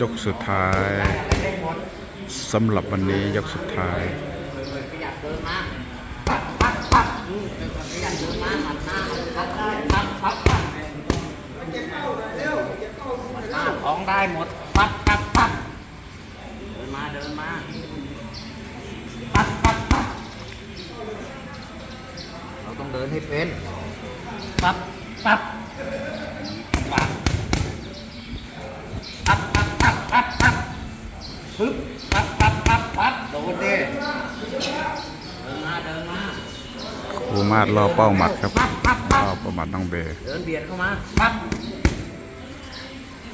ยกสุดท้ายสำหรับวันนี้ยกสุดท้ายขยับเดินมาปัดปัดปัดอืมขยับเดินมาหันหน้าปัดได้ปัดปัดปัดหน้าท้องได้หมด ปัดปัดปัดเดินมาเดินมา ปัดปัดปัดเราต้องเดินให้เป็น ปัดปัดปัดปัดปัดปัดปัดปัด ปึ๊บปัดปัดปัดปัดโดนดิเดินมาเดินมาครูมาดรอเป้าหมัดครับปั๊บปั๊บปั๊บรอเป้าหมัดน้องเบย์เดินเบียดเข้ามาปั๊บ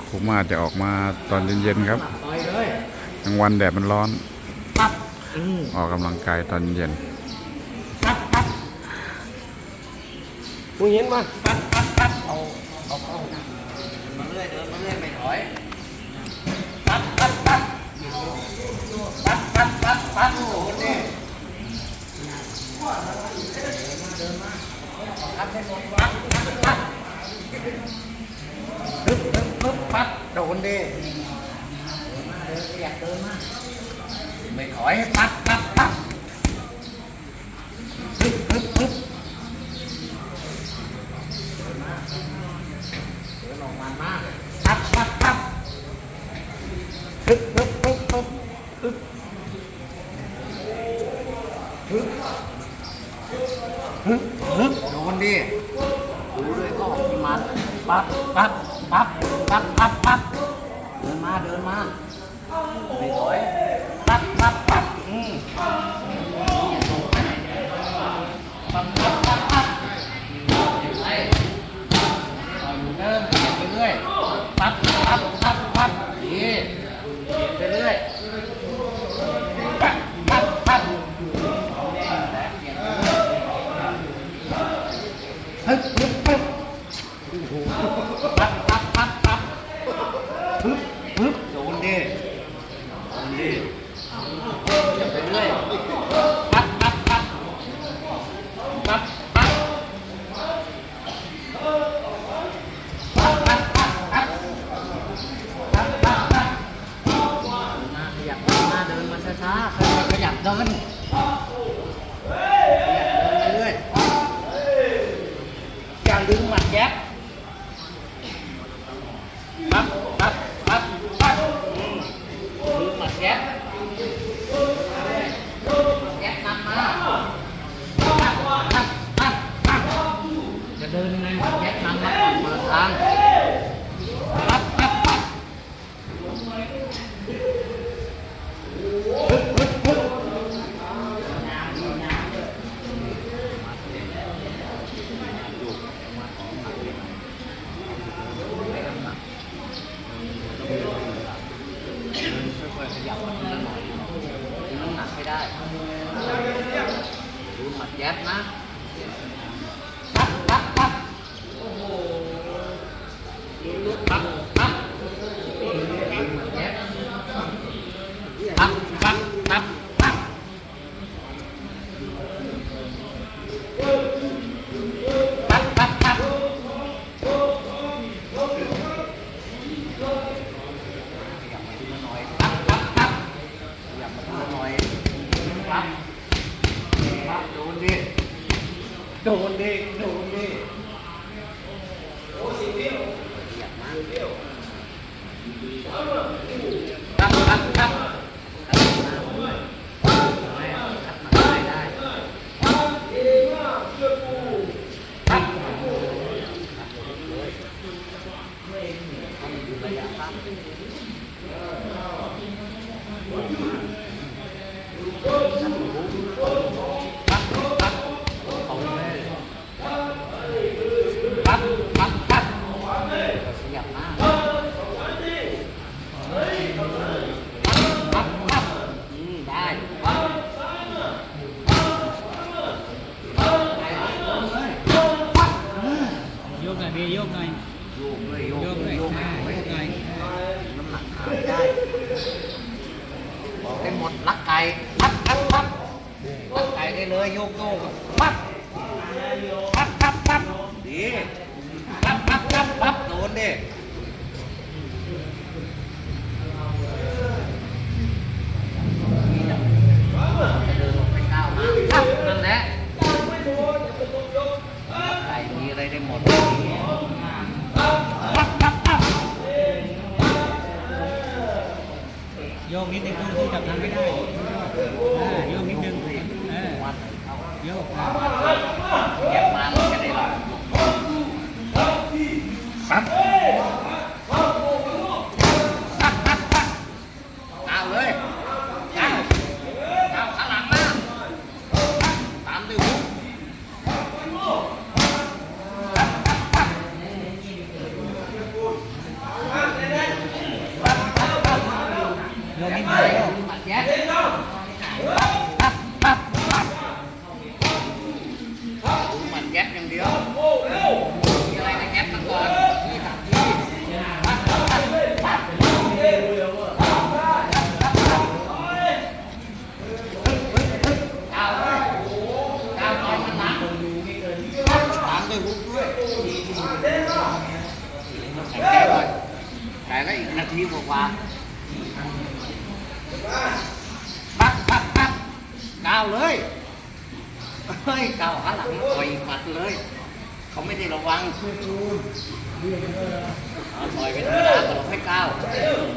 ครูมาดจะออกมาตอนเย็นๆครับต่อยเลยกลางวันแดดมันร้อน ปั๊บอืมออกกำลังกายตอนเย็นปั๊บปั๊บผู้เห็นมาปั๊บปั๊บปั๊บเอาเอาเข้ามาเรื่อยเดินมาเรื่อยไม่ถอยปั๊บปั๊บปั๊บปั๊บปั๊บปั๊บปั๊บโอ้โหนี่ ปั๊บปั๊บปึ๊บปึ๊บปึ๊บปั๊บโดนดิเดินมาเดินขยับเดินมาไม่ถอยปั๊บปั๊บปั๊บปึ๊บปึ๊บปึ๊บเดินมาเดินออกมามาปั๊บปั๊บปั๊บปึ๊บปึ๊บปึ๊บปึ๊บปึ๊บปึ๊บปึ๊บ คนดิดูด้วยก็ที่มันปั๊บปั๊บปั๊บปั๊บปั๊บปั๊บเดินมาเดินมาไม่ถอย ไม่ได้ดูหมัดแย็บนะ โดนดิโดนดิโอ้สิเดียวขยับมากเปั๊บ เลยโยกโยกปั๊บปั๊บปั๊บปั๊บดี ปั๊บปั๊บปั๊บปั๊บโดนดินั่นแหละใส่มีอะไรได้หมดปั๊บปั๊บปั๊บโยกนิดนึงที่จับทางไม่ได้โยกนิดนึงโยกเก็บมาแล้วจะได้หรอ Sẵn Nào lưới Nào lắm á Tám tư phút Rồi mạnh ghét nhân đi? ก็อีกนาทีกว่าๆปั๊บปั๊บปั๊บก้าวเลยเฮ้ยก้าวขาหลังปล่อยหมัดเลย เขาไม่ได้ระวังเอาปล่อยไปธรรมดาแต่เราให้ก้าว